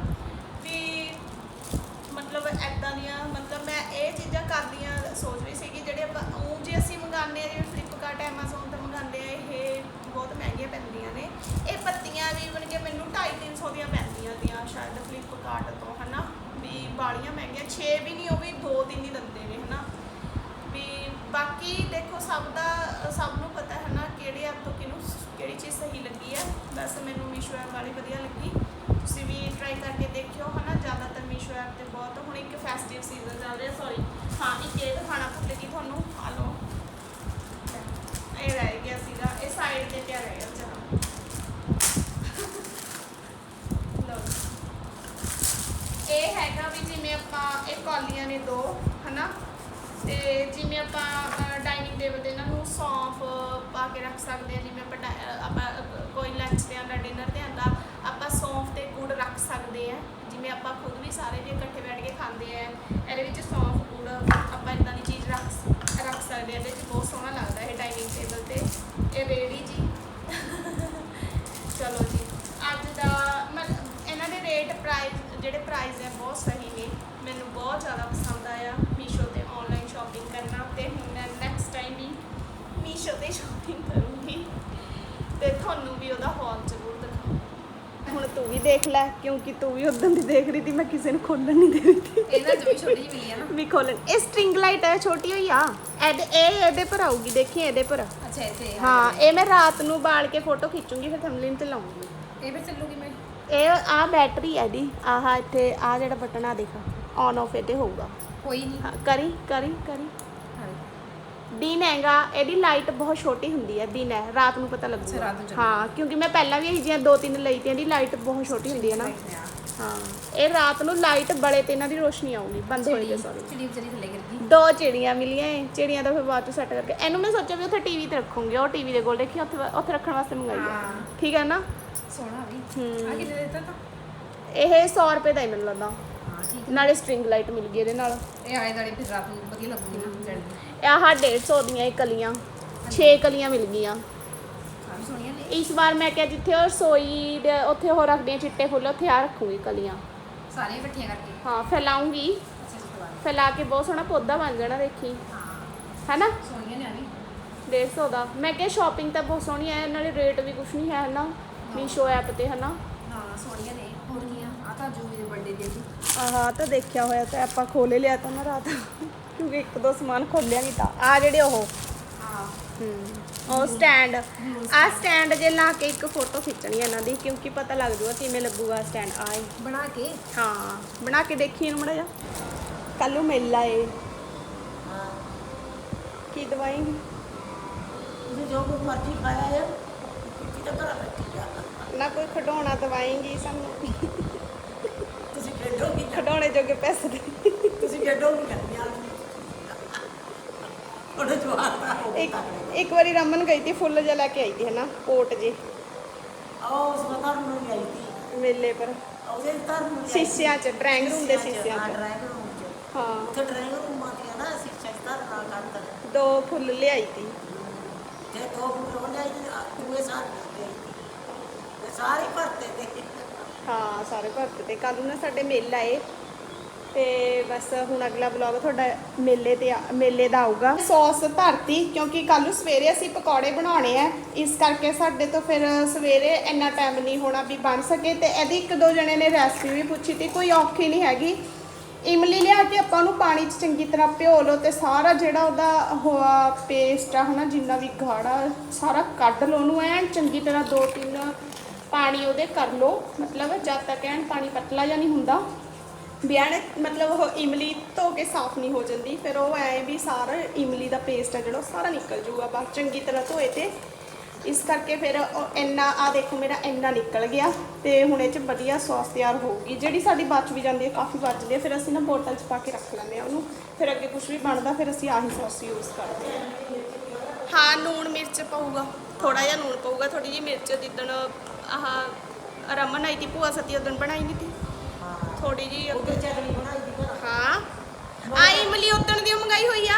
ਮਤਲਬ ਐਦਾਂ ਦੀਆਂ, ਮਤਲਬ ਮੈਂ ਇਹ ਚੀਜ਼ਾਂ ਕਰਦੀਆਂ ਸੋਚ ਰਹੀ ਸੀਗੀ ਜਿਹੜੇ ਆਪਾਂ ਉਹ ਜੇ ਅਸੀਂ ਮੰਗਾਉਂਦੇ ਆ ਜਿਵੇਂ ਫਲਿੱਪਕਾਰਟ ਐਮਾਜ਼ੋਨ ਤੋਂ ਮੰਗਾਉਂਦੇ ਆ ਇਹ ਬਹੁਤ ਮਹਿੰਗੀਆਂ ਪੈਂਦੀਆਂ ਨੇ। ਇਹ ਪੱਤੀਆਂ ਵੀ ਮਤਲਬ ਕਿ ਮੈਨੂੰ 2.5 300 ਦੀਆਂ ਪੈਂਦੀਆਂ ਦੀਆਂ ਸ਼ਾਇਦ ਫਲਿੱਪਕਾਰਟ ਤੋਂ, ਹਨਾ? ਵੀ ਬਾਲੀਆਂ ਮਹਿੰਗੀਆਂ 6 ਵੀ ਨਹੀਂ, ਉਹ ਵੀ 2 3 ਹੀ ਦਿੰਦੇ ਨੇ, ਹਨਾ? ਵੀ ਬਾਕੀ ਦੇਖੋ, ਸਭ ਦਾ, ਸਭ ਨੂੰ ਪਤਾ ਹੈ ਨਾ ਕਿਹੜੇ ਐਪ ਤੋਂ ਕਿਹਨੂੰ ਕਿਹੜੀ ਚੀਜ਼ ਸਹੀ ਲੱਗੀ ਹੈ। ਬਸ ਮੈਨੂੰ ਮੀਸ਼ੋ ਐਪ ਵਾਲੀ ਵਧੀਆ ਲੱਗੀ। ਤੁਸੀਂ ਵੀ ਟਰਾਈ ਕਰਕੇ ਦੇਖਿਓ, ਹਨਾ? ਜ਼ਿਆਦਾਤਰ ਐਪ ਤੇ ਬਹੁਤ, ਹੁਣ ਇੱਕ ਫੈਸਟਿਵ ਸੀਜ਼ਨ ਚੱਲ ਰਿਹਾ ਸੌਰੀ ਹਾਂ, ਇੱਕ ਇਹ ਦਿਖਾਣਾ ਭੁੱਲ ਗਈ ਤੁਹਾਨੂੰ ਆ ਲਓ। ਇਹ ਰਹਿ ਗਿਆ ਸੀਗਾ, ਇਹ ਸਾਈਡ ਤੇ ਪਿਆ ਰਹਿ ਗਿਆ ਚਲੋ ਲਓ। ਇਹ ਹੈਗਾ ਵੀ ਜਿਵੇਂ ਆਪਾਂ, ਇਹ ਕੌਲੀਆਂ ਨੇ ਦੋ, ਹਨਾ? ਤੇ ਜਿਵੇਂ ਆਪਾਂ ਡਾਈਨਿੰਗ ਟੇਬਲ ਤੇ ਇਹਨਾਂ ਨੂੰ ਸੌਂਫ ਪਾ ਕੇ ਰੱਖ ਸਕਦੇ ਹਾਂ, ਜਿਵੇਂ ਆਪਾਂ ਆਪਾਂ ਕੋਈ ਲੰਚ ਤੇ ਆਂਦਾ ਡਿਨਰ ਤੇ ਆਂਦਾ ਆਪਾਂ ਸੌਂਫ ਤੇ ਗੁੜ ਰੱਖ ਸਕਦੇ ਆ ਜਿਵੇਂ ਆਪਾਂ ਖੁਦ ਵੀ ਸਾਰੇ ਜੇ ਇਕੱਠੇ ਬੈਠ ਕੇ ਖਾਂਦੇ ਆ, ਇਹਦੇ ਵਿੱਚ ਸੌਂਫ ਗੁੜ ਆਪਾਂ ਇਦਾਂ ਦੀ ਚੀਜ਼ ਰੱਖ ਰੱਖ ਸਕਦੇ ਆ, ਇਹਦੇ ਵਿੱਚ ਬਹੁਤ ਸੋਹਣਾ ਲੱਗਦਾ ਇਹ ਡਾਈਨਿੰਗ ਟੇਬਲ ਤੇ। ਇਹ ਰੇੜੀ ਜੀ। ਚਲੋ ਜੀ, ਅੱਜ ਦਾ ਮਤਲਬ ਇਹਨਾਂ ਦੇ ਰੇਟ ਪ੍ਰਾਈਸ ਜਿਹੜੇ ਪ੍ਰਾਈਸ ਹੈ ਬਹੁਤ ਸਹੀ ਨੇ, ਮੈਨੂੰ ਬਹੁਤ ਜ਼ਿਆਦਾ ਪਸੰਦ ਆਇਆ ਮੀਸ਼ੋ ਤੇ ਆਨਲਾਈਨ ਸ਼ਾਪਿੰਗ ਕਰਨਾ ਤੇ ਹੁਣ ਮੈਂ ਨੈਕਸਟ ਟਾਈਮ ਹੀ ਮੀਸ਼ੋ ਤੇ ਸ਼ਾਪਿੰਗ ਕਰੂੰਗੀ। ਤੇ ਤੁਹਾਨੂੰ ਵੀ ਉਹਦਾ ਹਾਲ 'ਚ ਹੁਣ ਤੂੰ ਵੀ ਦੇਖ ਲੈ ਕਿਉਂਕਿ ਤੂੰ ਵੀ ਉਦੋਂ ਦੀ ਦੇਖ ਰਹੀ ਸੀ ਮੈਂ ਕਿਸੇ ਨੂੰ ਖੋਲਣ ਨਹੀਂ ਦੇ ਰਹੀ ਸੀ। ਇਹਨਾਂ ਚ ਵੀ ਛੋਟੀ ਜਿਹੀ ਮਿਲੀ ਹੈ ਨਾ। ਵੀ ਖੋਲਣ। ਇਹ ਸਟ੍ਰਿੰਗ ਲਾਈਟ ਹੈ ਛੋਟੀ ਹੋਈ ਆ। ਇਹਦੇ ਇਹ ਇਹਦੇ ਪਰ ਆਊਗੀ ਦੇਖੀ ਇਹਦੇ ਪਰ। ਅੱਛਾ ਇੱਥੇ ਹਾਂ ਇਹ ਮੈਂ ਰਾਤ ਨੂੰ ਬਾਲ ਕੇ ਫੋਟੋ ਖਿੱਚੂੰਗੀ ਫਿਰ ਥੰਬਨੇਲ ਤੇ ਲਾਉਂਗੀ ਇਹ ਫਿਰ ਚੱਲੂਗੀ ਮੈਂ। ਇਹ ਆ ਬੈਟਰੀ ਹੈ ਦੀ ਆਹ ਇੱਥੇ ਆ ਜਿਹੜਾ ਬਟਨ ਆ ਦੇਖ। ਔਨ ਆਫ ਇਹਦੇ ਹੋਊਗਾ। ਕੋਈ ਨਹੀਂ ਕਰੀ ਕਰੀ ਕਰੀ। ਹਾਂ ਦਿਨ ਹੈਗਾ ਇਹਦੀ ਲਾਈਟ ਬਹੁਤ ਛੋਟੀ ਹੁੰਦੀ ਹੈ ਦਿਨ ਹੈ ਰਾਤ ਨੂੰ ਪਤਾ ਰਾਤ ਨੂੰ ਚੱਲੂ। ਹਾਂ ਕਿਉਂਕਿ ਮੈਂ ਪਹਿਲਾਂ ਵੀ ਇਹ ਜਿਹੀਆਂ ਦੋ ਤਿੰਨ ਲਈ ਤੇ ਇਹਦੀ ਲਾਈਟ ਬਹੁਤ ਛੋਟੀ ਹੁੰਦੀ ਹੈ ਨਾ। ਹਾਂ। ਇਹ ਰਾਤ ਨੂੰ ਲਾਈਟ ਬਲੇ ਤੇ ਇਹਨਾਂ ਦੀ ਰੋਸ਼ਨੀ ਆਊਗੀ ਬੰਦ ਹੋਣੀ ਤੇ ਸੌਰੀ ਚਿੜੀ ਵਿਚਾਰੀ ਥੱਲੇ ਗਿਰ ਗਈ? ਦੋ ਚਿੜੀਆਂ ਮਿਲੀਆਂ ਏ ਚਿੜੀਆਂ ਦਾ ਫਿਰ ਬਾਅਦ ਚ ਸੈੱਟ ਕਰਕੇ ਇਹਨੂੰ ਮੈਂ ਸੋਚਿਆ ਵੀ ਉੱਥੇ ਟੀਵੀ ਤੇ ਰੱਖੂੰਗੀ ਉਹ ਟੀਵੀ ਦੇ ਕੋਲ ਦੇਖੀ ਉੱਥੇ ਉੱਥੇ ਰੱਖਣ ਵਾਸਤੇ ਮੰਗਾਈ ਹੈ ਹਾਂ। ਠੀਕ ਹੈ ਨਾ? ਸੋਹਣਾ ਵੀ। ਹੂੰ। ਆ ਕਿੰਨੇ ਦਾ ਦਿੱਤਾ ਤਾਂ? ਇਹ 100 ਰੁਪਏ ਦਾ ਹੀ ਮੈਨੂੰ ਲੱਗਦਾ। ਹਾਂ ਨਾਲੇ ਸਟ੍ਰਿੰਗ ਲਾਈਟ ਮਿਲ ਗਈ ਇਹਦੇ ਨਾਲ। ਇਹ ਆਲੇ ਦਾਲੇ ਫਿਰ ਰਾਤ ਨੂੰ ਵਧੀਆ ਲੱਗੂਗੀ ਨਾ ਇਹ ਆਹ 150 ਦੀਆਂ ਇਹ ਕਲੀਆਂ 6 ਕਲੀਆਂ ਮਿਲ ਗਈਆਂ। ਸੋਹਣੀਆਂ ਨੇ ਇਸ ਵਾਰ ਮੈਂ ਕਿਹਾ ਜਿੱਥੇ ਉਹ ਰਸੋਈ ਦੇ ਉੱਥੇ ਉਹ ਰੱਖਦੀਆਂ ਚਿੱਟੇ ਫੁੱਲ ਉੱਥੇ ਆ ਰੱਖੂਗੀ ਕਲੀਆਂ। ਸਾਰੀਆਂ ਇਕੱਠੀਆਂ ਕਰਕੇ? ਹਾਂ ਫੈਲਾਉਂਗੀ। ਅੱਛਾ ਅੱਛਾ ਫੈਲਾ ਕੇ ਬਹੁਤ ਸੋਹਣਾ ਪੌਦਾ ਬਣ ਜਾਣਾ ਦੇਖੀ। ਹਾਂ। ਹੈਨਾ? ਸੋਹਣੀਆਂ ਨੇ ਆ ਵੀ। 150 ਦਾ। ਮੈਂ ਕਿਹਾ ਸ਼ਾਪਿੰਗ ਤਾਂ ਬਹੁਤ ਸੋਹਣੀ ਹੈ ਨਾਲੇ ਰੇਟ ਵੀ ਕੁਛ ਨਹੀਂ ਹੈ ਨਾ ਮੀਸ਼ੋ ਐਪ ਤੇ ਹਨਾ? ਹਾਂ ਸੋਹਣੀਆਂ ਨੇ ਹੋਰ ਕੀਆਂ ਆ? ਤਾਂ ਜੂਵੀ ਦੇ ਬਰਥਡੇ ਦੇ ਆਹ ਤਾਂ ਦੇਖਿਆ ਹੋਇਆ ਤਾਂ ਆਪਾਂ ਖੋਲੇ ਲਿਆ ਤਾਂ ਨਾ ਰਾਤ। ਕਿਉਂਕਿ ਇੱਕ ਦੋ ਸਮਾਨ ਖੋਲਿਆ ਨਹੀਂ ਤਾਂ। ਆ ਜਿਹੜੇ ਉਹ। ਹਾਂ। ਉਹ ਸਟੈਂਡ ਆ ਸਟੈਂਡ ਜੇ ਲਾ ਕੇ ਇੱਕ ਫੋਟੋ ਖਿੱਚਣੀ ਹੈ ਇਹਨਾਂ ਦੀ ਕਿਉਂਕਿ ਪਤਾ ਲੱਗ ਜੂਗਾ ਕਿਵੇਂ ਲੱਗੂਗਾ ਸਟੈਂਡ ਆਏ ਬਣਾ ਕੇ? ਹਾਂ ਬਣਾ ਕੇ ਦੇਖੀ ਇਹਨੂੰ ਮੜਾ ਜਾ ਕੱਲ ਨੂੰ ਮੇਲਾ ਏ ਕੀ ਦਵਾਏਂਗੀ ਤੁਸੀਂ ਜੋ ਕੁਝ ਮਰਜ਼ੀ ਖਾਇਆ ਹੈ ਕਿਤੇ ਘਰ ਬੈਠੀ ਜਾ ਨਾ ਕੋਈ ਖਡੌਣਾ ਦਵਾਏਂਗੀ ਸਾਨੂੰ। ਤੁਸੀਂ ਖੇਡੋਗੇ ਖਡੌਣੇ ਜੋਗੇ ਪੈਸੇ ਦੇ। ਤੁਸੀਂ ਖੇਡੋਗੇ ਕਰਨੀ ਜਵਾਬ ਹੋ ਇੱਕ ਇੱਕ ਵਾਰੀ ਰਮਨ ਗਈ ਤੀ ਫੁੱਲ ਜਿਹਾ ਲੈ ਕੇ ਆਈ ਤੀ ਹਨਾ? ਕੋਟ ਜੇ ਆਓ ਉਸ ਮਤਾਰ ਨੂੰ ਆਈ ਸੀ ਮੇਲੇ ਪਰ। ਉਹਦੇ ਤਰ ਨੂੰ ਵੀ ਆਈ ਸੀ। ਸ਼ੀਸ਼ਿਆਂ 'ਚ, ਡਰਾਇੰਗ ਰੂਮ ਦੇ ਸ਼ੀਸ਼ਿਆਂ 'ਚ। ਹਾਂ, ਡਰਾਇੰਗ ਰੂਮ ਚ। ਹਾਂ। ਉੱਥੇ ਡਰਾਇੰਗ ਰੂਮ ਆ ਗਿਆ ਨਾ ਸ਼ੀਸ਼ਾ ਤਰ ਨਾ ਕੰਦ ਦੋ ਫੁੱਲ ਲਿਆਈ ਦੂਏ ਸਾਲ ਤੇ। ਸਾਰੇ ਭਰਤੇ ਤੇ ਹਾਂ ਸਾਰੇ ਭਰਤ ਤੇ ਕੱਲ ਨੂੰ ਨਾ ਸਾਡੇ ਮੇਲਾ ਏ। ਤੇ ਬਸ ਹੁਣ ਅਗਲਾ ਵਲੌਗ ਤੁਹਾਡਾ ਮੇਲੇ ਤੇ ਆ- ਮੇਲੇ ਦਾ ਆਊਗਾ। ਸੌਸ ਧਰਤੀ, ਕਿਉਂਕਿ ਕੱਲ ਨੂੰ ਸਵੇਰੇ ਅਸੀਂ ਪਕੌੜੇ ਬਣਾਉਣੇ ਆ। ਇਸ ਕਰਕੇ ਸਾਡੇ ਤੋਂ ਫਿਰ ਸਵੇਰੇ ਇੰਨਾ ਟਾਈਮ ਨਹੀਂ ਹੋਣਾ ਵੀ ਬਣ ਸਕੇ। ਤੇ ਇਹਦੀ ਇੱਕ ਦੋ ਜਣੇ ਨੇ ਰੈਸਪੀ ਵੀ ਪੁੱਛੀ ਤੀ, ਕੋਈ ਔਖੀ ਨਹੀਂ ਹੈਗੀ। ਇਮਲੀ ਲਿਆ ਕੇ ਆਪਾਂ ਉਹਨੂੰ ਪਾਣੀ 'ਚ ਚੰਗੀ ਤਰ੍ਹਾਂ ਭਿਓ ਲਓ ਤੇ ਸਾਰਾ ਜਿਹੜਾ ਉਹਦਾ ਹੋਆ ਪੇਸਟ ਆ ਹਨਾ, ਜਿੰਨਾ ਵੀ ਗਾੜਾ, ਸਾਰਾ ਕੱਢ ਲਓ ਉਹਨੂੰ। ਐਨ ਚੰਗੀ ਤਰ੍ਹਾਂ ਦੋ ਤਿੰਨ ਪਾਣੀ ਉਹਦੇ ਕਰ ਲਓ। ਮਤਲਬ ਜਦ ਤੱਕ ਐਨ ਪਾਣੀ ਪਤਲਾ ਜਾਂ ਨਹੀਂ ਹੁੰਦਾ। ਵੀ ਐਨ ਮਤਲਬ ਉਹ ਇਮਲੀ ਧੋ ਕੇ ਸਾਫ਼ ਨਹੀਂ ਹੋ ਜਾਂਦੀ, ਫਿਰ ਉਹ ਐ ਵੀ ਸਾਰਾ ਇਮਲੀ ਦਾ ਪੇਸਟ ਆ ਜਿਹੜਾ, ਉਹ ਸਾਰਾ ਨਿਕਲ ਜੂਗਾ ਬਸ ਚੰਗੀ ਤਰ੍ਹਾਂ ਧੋਏ ਤੇ। ਇਸ ਕਰਕੇ ਫਿਰ ਉਹ ਇੰਨਾ ਆ ਦੇਖੋ ਮੇਰਾ ਇੰਨਾ ਨਿਕਲ ਗਿਆ ਤੇ ਹੁਣ ਇਹ ਚ ਵਧੀਆ ਸੌਸ ਤਿਆਰ ਹੋਊਗੀ। ਜਿਹੜੀ ਸਾਡੀ ਬਚ ਵੀ ਜਾਂਦੀ ਹੈ, ਕਾਫੀ ਬਚਦੀ ਹੈ, ਫਿਰ ਅਸੀਂ ਨਾ ਬੋਟਲ 'ਚ ਪਾ ਕੇ ਰੱਖ ਲੈਂਦੇ ਆ ਉਹਨੂੰ। ਫਿਰ ਅੱਗੇ ਕੁਝ ਵੀ ਬਣਦਾ, ਫਿਰ ਅਸੀਂ ਆਹੀ ਸੌਸ ਯੂਜ਼ ਕਰਦੇ ਹਾਂ। ਹਾਂ ਨੂਣ ਮਿਰਚ ਪਊਗਾ ਥੋੜਾ ਜਿਹਾ ਨੂਣ ਪਊਗਾ ਥੋੜੀ ਜਿਹੀ ਮਿਰਚ ਜਿੱਦਣ ਆਹ ਰਮਨ ਆਈ ਤੀ, ਭੂਆ ਸਤੀ ਉਦੋਂ ਬਣਾਈ ਨਹੀਂ ਤੀ। ਥੋੜੀ ਜਿਹੀ ਉਹਦੇ ਚਟਨੀ ਬਣਾਈ ਦੀ ਘਰ। ਹਾਂ। ਆ ਇਮਲੀ ਉਦੋਂ ਦੀ ਮੰਗਾਈ ਹੋਈ ਆ।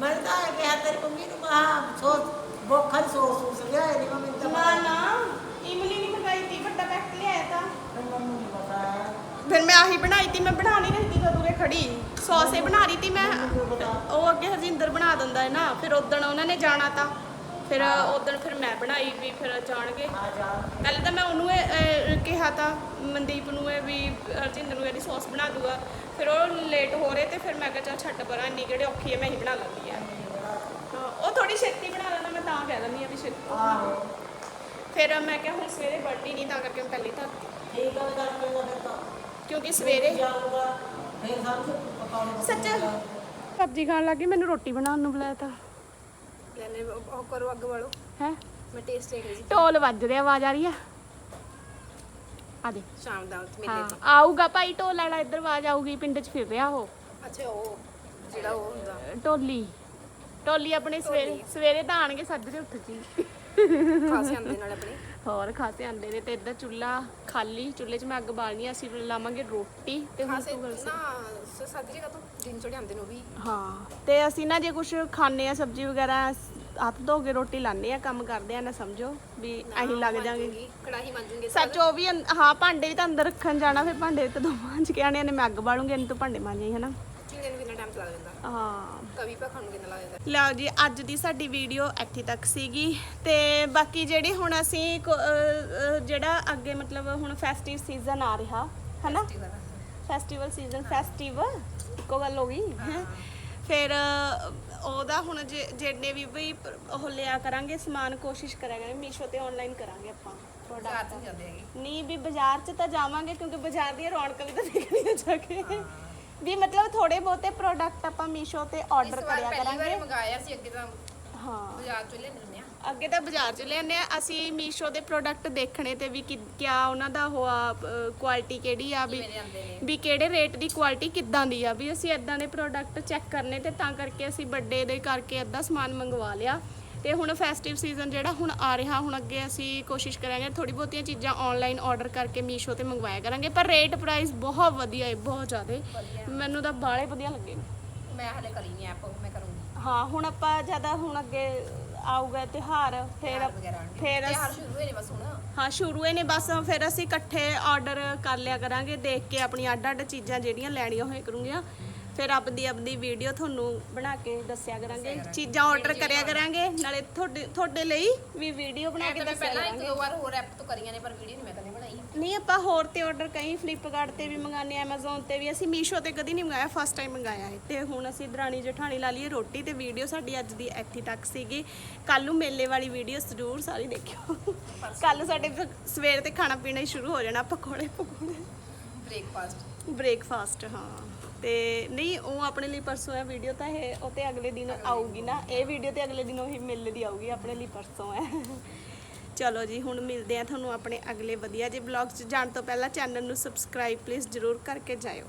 ਮੈਂ ਤਾਂ ਇਹ ਕਿਹਾ ਤੇਰੀ ਮੰਮੀ ਨੂੰ ਮਾ ਸੋਚ ਬੋਖਰ ਸੋਸ ਸੋਸ ਲਿਆ ਨਹੀਂ ਮੰਮੀ ਤਾਂ ਨਾ ਨਾ। ਇਮਲੀ ਨਹੀਂ ਮੰਗਾਈ ਤੀ ਵੱਡਾ ਪੈਕਟ ਲਿਆਇਆ ਤਾਂ। ਮੈਨੂੰ ਨਹੀਂ ਪਤਾ ਫਿਰ ਮੈਂ ਆਹੀ ਬਣਾਈ ਤੀ ਮੈਂ ਬਣਾ ਨਹੀਂ ਰਹੀ ਤੀ ਤਾਂ ਦੂਰੇ ਖੜੀ। ਸੌਸੇ ਬਣਾ ਰਹੀ ਤੀ ਮੈਂ। ਉਹ ਅੱਗੇ ਹਰਜਿੰਦਰ ਬਣਾ ਦਿੰਦਾ ਹੈ ਨਾ ਫਿਰ ਉਦੋਂ ਉਹਨਾਂ ਨੇ ਜਾਣਾ ਤਾਂ। ਫਿਰ ਉਦੋਂ ਫਿਰ ਮੈਂ ਬਣਾਈ ਵੀ ਫਿਰ ਜਾਣਗੇ। ਪਹਿਲੇ ਤਾਂ ਮੈਂ ਉਹਨੂੰ ਇਹ, ਇਹ, ਕਿਹਾ ਤਾਂ ਮਨਦੀਪ ਨੂੰ ਇਹ ਵੀ ਹਰਜਿੰਦਰ ਨੂੰ ਇਹਦੀ ਸੌਸ ਬਣਾ ਦੂਗਾ। ਫਿਰ ਉਹ ਲੇਟ ਹੋ ਰਹੇ ਤੇ ਫਿਰ ਮੈਂ ਕਿਹਾ ਚੱਲ ਛੱਡ ਪਰਾਂ ਇੰਨੀ ਕਿਹੜੀ ਔਖੀ ਹੈ ਮੈਂ ਹੀ ਬਣਾ ਲੈਂਦੀ ਆ ਹਾਂ, ਉਹ ਥੋੜੀ ਛੇਤੀ ਬਣਾ ਲੈਂਦਾ ਮੈਂ ਤਾਂ ਕਹਿ ਦਿੰਦੀ ਆ ਵੀ ਛੇਤੀ। ਆਹੋ ਫਿਰ ਮੈਂ ਕਿਹਾ ਹੁਣ ਸਵੇਰੇ ਬਰਥਡੇ ਨਹੀਂ ਤਾਂ ਕਰਕੇ ਮੈਂ ਪਹਿਲੇ ਤਾਂ ਠੀਕ ਗੱਲ ਕਰਕੇ ਉਹ ਤਾਂ ਕਿਉਂਕਿ ਸਵੇਰੇ ਜਾਊਗਾ ਫਿਰ ਸਭ ਕੁਝ ਪਕਾਉਣੇ ਸੱਚ ਸਬਜ਼ੀ ਖਾਣ ਲੱਗੀ ਮੈਨੂੰ ਰੋਟੀ ਬਣਾਉਣ ਨੂੰ ਬੁਲਾਇਆ ਤਾਂ। ਲੈਨੇ ਉਹ ਕਰੋ ਅੱਗ ਵਾਲੋ। ਹੈ? ਮੈਂ ਟੇਸਟ ਦੇਖ ਰਹੀ ਸੀ। ਢੋਲ ਵੱਜ ਰਿਹਾ ਆਵਾਜ਼ ਆ ਰਹੀ ਆ? ਆ ਦੇ। ਸ਼ਾਮ ਦਾ ਉੱਥੇ ਹਾਂ ਮੇਲੇ ਤੇ। ਆਊਗਾ ਭਾਈ ਢੋਲ ਵਾਲਾ ਇੱਧਰ ਆਵਾਜ਼ ਆਊਗੀ ਪਿੰਡ 'ਚ ਫਿਰ ਰਿਹਾ ਉਹ। ਅੱਛਾ ਉਹ ਜਿਹੜਾ ਉਹ ਹੁੰਦਾ। ਢੋਲੀ। ਢੋਲੀ ਆਪਣੇ ਸਵੇਰੇ ਸਵੇਰੇ ਤਾਂ ਆਣਗੇ ਸੱਜਰੇ ਉੱਠ ਜੀ ਖਾਸੇ ਆਉਂਦੇ ਨਾਲ ਆਪਣੇ। ਹੋਰ ਖਾਸੇ ਆਂਦੇ ਨੇ ਤੇ ਇੱਧਰ ਚੁੱਲਾ ਖਾਲੀ ਚੁੱਲ੍ਹੇ 'ਚ ਮੈਂ ਅੱਗ ਬਾਲਣੀ ਆ, ਅਸੀਂ ਲਾਵਾਂਗੇ ਰੋਟੀ ਤੇ ਹੁਣ ਤੂੰ ਗੱਲ ਸੁਣ। ਨਾ ਸਾਦੀ ਜਗ੍ਹਾ ਤੋਂ ਦਿਨ ਚੜੇ ਆਉਂਦੇ ਨੇ ਉਹ ਵੀ। ਹਾਂ ਤੇ ਅਸੀਂ ਨਾ ਜੇ ਕੁਝ ਖਾਣੇ ਆ ਸਬਜ਼ੀ ਵਗੈਰਾ ਹੱਥ ਧੋ ਕੇ ਰੋਟੀ ਲਾਣੇ ਆ ਕੰਮ ਕਰਦੇ ਆ ਨਾ ਸਮਝੋ ਵੀ ਅਸੀਂ ਲੱਗ ਜਾਾਂਗੇ। ਕੜਾਹੀ ਮਾਂਜੂਗੇ ਸੱਚ ਉਹ ਵੀ ਹਾਂ ਭਾਂਡੇ ਵੀ ਤਾਂ ਅੰਦਰ ਰੱਖਣ ਜਾਣਾ ਫਿਰ ਭਾਂਡੇ ਤੇ ਦੋ ਮਾਂਜ ਕੇ ਆਣੇ ਨੇ ਮੈਂ ਅੱਗ ਬਾਲੂੰਗੀ ਇਹਨੂੰ ਤੂੰ ਭਾਂਡੇ ਮਾਂਜੇ ਹਨਾ। ਕਿੰਨੇ ਨੂੰ ਕਿੰਨਾ ਟਾਈਮ ਲੱਗ ਜਾਂਦਾ ਹਾਂ। ਕਵੀ ਪਾ ਖਾਣ ਨੂੰ ਕਿੰਨਾ ਲੱਗ ਜਾਂਦਾ ਲਓ ਜੀ ਅੱਜ ਦੀ ਸਾਡੀ ਵੀਡੀਓ ਇੱਥੇ ਤੱਕ ਸੀਗੀ। ਤੇ ਬਾਕੀ ਜਿਹੜੇ ਹੁਣ ਅਸੀਂ ਕੋ- ਅਹ, ਅਹ, ਜਿਹੜਾ ਅੱਗੇ ਮਤਲਬ ਹੁਣ ਫੈਸਟਿਵ ਸੀਜ਼ਨ ਆ ਰਿਹਾ ਹਨਾ? ਫੈਸਟੀਵਲ ਸੀਜ਼ਨ ਫੈਸਟੀਵਲ ਇੱਕੋ ਗੱਲ ਹੋ ਗਈ ਹੈਂ। ਫਿਰ ਅਹ, ਉਹਦਾ ਹੁਣ ਜੇ ਜਿਹੜੇ ਵੀ ਵੀ ਪ- ਉਹ ਲਿਆ ਕਰਾਂਗੇ ਸਮਾਨ ਕੋਸ਼ਿਸ਼ ਕਰਾਂਗੇ ਮੀਸ਼ੋ ਤੇ ਆਨਲਾਈਨ ਕਰਾਂਗੇ ਆਪਾਂ ਜਾਂਦੇ ਹੈਗੇ। ਨਹੀਂ ਵੀ ਬਾਜ਼ਾਰ 'ਚ ਤਾਂ ਜਾਵਾਂਗੇ ਕਿਉਂਕਿ ਬਾਜ਼ਾਰ ਦੀਆਂ ਰੌਣਕਾਂ ਵੀ ਤਾਂ ਦੇਖਣੀਆਂ ਜਾ ਕੇ। ਵੀ ਮਤਲਬ ਥੋੜੇ ਬਹੁਤੇ ਪ੍ਰੋਡਕਟ ਆਪਾਂ ਮੀਸ਼ੋ ਤੇ ਆਰਡਰ ਕਰਿਆ ਪਹਿਲੀ ਵਾਰ ਕਰਾਂਗੇ। ਮੰਗਾਇਆ ਸੀ ਅੱਗੇ ਤਾਂ ਹਾਂ। ਬਾਜ਼ਾਰ ਚੋਂ ਲੈਣੇ ਆ। ਅੱਗੇ ਤਾਂ ਬਾਜ਼ਾਰ ਚ ਲੈਣੇ ਆ। ਅਸੀਂ ਮੀਸ਼ੋ ਦੇ ਪ੍ਰੋਡਕਟ ਦੇਖਣੇ ਤੇ ਵੀ ਕਿਆ ਉਹਨਾਂ ਦਾ ਹੋਆ ਕੁਆਲਿਟੀ ਕਿਹੜੀ ਆ ਵੀ ਵੀ ਕਿਹੜੇ ਰੇਟ ਦੀ ਕੁਆਲਿਟੀ ਕਿੱਦਾਂ ਦੀ ਆ ਵੀ ਅਸੀਂ ਇਦਾਂ ਦੇ ਪ੍ਰੋਡਕਟ ਚੈੱਕ ਕਰਨੇ ਤੇ ਤਾਂ ਕਰਕੇ ਅਸੀਂ ਵੱਡੇ ਦੇ ਕਰਕੇ ਅੱਧਾ ਸਮਾਨ ਮੰਗਵਾ ਲਿਆ। ਤੇ ਹੁਣ ਫੈਸਟਿਵ ਸੀਜ਼ਨ ਜਿਹੜਾ ਹੁਣ ਆ ਰਿਹਾ ਹੁਣ ਅੱਗੇ ਅਸੀਂ ਕੋਸ਼ਿਸ਼ ਕਰਾਂਗੇ ਥੋੜੀ ਬਹੁਤੀਆਂ ਚੀਜ਼ਾਂ ਆਨਲਾਈਨ ਆਰਡਰ ਕਰਕੇ ਮੀਸ਼ੋ ਤੇ ਮੰਗਵਾਇਆ ਕਰਾਂਗੇ ਪਰ ਰੇਟ ਪ੍ਰਾਈਸ ਬਹੁਤ ਵਧੀਆ ਹੈ ਬਹੁਤ ਜ਼ਿਆਦਾ ਮੈਨੂੰ ਤਾਂ ਬਾਲੇ ਵਧੀਆ ਲੱਗੇ ਮੈਂ ਹਲੇ ਕਰੀ ਨਹੀਂ ਐਪ ਮੈਂ ਕਰੂੰਗੀ। ਹਾਂ ਹੁਣ ਆਪਾਂ ਜ਼ਿਆਦਾ ਹੁਣ ਅੱਗੇ ਆਊਗਾ ਤਿਉਹਾਰ ਫਿਰ। ਫਿਰ ਅਸ- ਤਿਉਹਾਰ ਸ਼ੁਰੂ ਹੋਏ ਨੇ ਬਸ ਹੁਣ। ਹਾਂ ਸ਼ੁਰੂ ਹੀ ਨੇ ਬਸ ਫਿਰ ਅਸੀਂ ਇਕੱਠੇ ਆਰਡਰ ਕਰ ਲਿਆ ਕਰਾਂਗੇ ਦੇਖ ਕੇ ਆਪਣੀ ਅੱਡ ਅੱਡ ਚੀਜ਼ਾਂ ਜਿਹੜੀਆਂ ਲੈਣੀਆਂ ਹੋਏ ਕਰੂੰਗੀਆਂ। ਫਿਰ ਆਪਦੀ ਆਪਦੀ ਵੀਡੀਓ ਤੁਹਾਨੂੰ ਬਣਾ ਕੇ ਦੱਸਿਆ ਕਰਾਂਗੇ। ਚੀਜ਼ਾਂ ਆਰਡਰ ਕਰਿਆ ਕਰਾਂਗੇ ਨਾਲੇ ਤੁਹਾਡੇ ਤੁਹਾਡੇ ਲਈ ਵੀ ਵੀਡੀਓ ਬਣਾ ਕੇ ਦੱਸਿਆ ਪਹਿਲਾਂ ਇੱਕ ਕਰਾਂਗੇ। ਦੋ ਵਾਰ ਹੋਰ ਐਪ ਤੋਂ ਕਰੀਆਂ ਨੇ ਪਰ ਵੀਡੀਓ ਨਹੀਂ ਮੈਂ ਕਦੇ ਬਣਾਈ। ਨਹੀਂ ਆਪਾਂ ਹੋਰ ਤੇ ਆਰਡਰ ਕਈ ਫਲਿੱਪਕਾਰਟ ਤੇ ਵੀ ਮੰਗਾਨੇ Amazon ਤੇ ਵੀ। ਅਸੀਂ ਮੀਸ਼ੋ ਤੇ ਕਦੀ ਨਹੀਂ ਮੰਗਾਇਆ ਫਸਟ ਟਾਈਮ ਮੰਗਾਇਆ ਹੈ ਤੇ ਹੁਣ ਅਸੀਂ ਦਰਾਣੀ ਜਠਾਣੀ ਲਾ ਲਈਏ ਰੋਟੀ ਤੇ ਵੀਡੀਓ ਸਾਡੀ ਅੱਜ ਦੀ ਇੱਥੇ ਤੱਕ ਸੀਗੀ। ਕੱਲ ਨੂੰ ਮੇਲੇ ਵਾਲੀ ਵੀਡੀਓ ਜ਼ਰੂਰ ਸਾਰੀ ਦੇਖਿਓ। ਕੱਲ ਸਾਡੇ ਫਿਰ ਸਵੇਰ ਤੇ ਖਾਣਾ ਪੀਣਾ ਹੀ ਸ਼ੁਰੂ ਹੋ ਜਾਣਾ ਪਕੌੜੇ ਪਕੌੜੇ। ਬ੍ਰੇਕਫਾਸਟ ਬ੍ਰੇਕਫਾਸਟ ਹਾਂ। ਤੇ ਨਹੀਂ, ਉਹ ਆਪਣੇ ਲਈ ਪਰਸੋਂ ਹੈ ਵੀਡੀਓ ਤਾਂ ਇਹ, ਉਹ ਤੇ ਅਗਲੇ ਦਿਨ ਆਊਗੀ ਨਾ। ਇਹ ਵੀਡੀਓ ਤੇ ਅਗਲੇ ਦਿਨ ਉਹੀ ਮੇਲੇ ਦੀ ਆਊਗੀ, ਆਪਣੇ ਲਈ ਪਰਸੋਂ ਹੈ। ਚਲੋ ਜੀ, ਹੁਣ ਮਿਲਦੇ ਆ ਤੁਹਾਨੂੰ ਆਪਣੇ ਅਗਲੇ ਵਧੀਆ ਜਿਹੇ ਵਲੌਗਸ 'ਚ। ਜਾਣ ਤੋਂ ਪਹਿਲਾਂ ਚੈਨਲ ਨੂੰ ਸਬਸਕ੍ਰਾਈਬ ਪਲੀਜ਼ ਜਰੂਰ ਕਰਕੇ ਜਾਇਓ।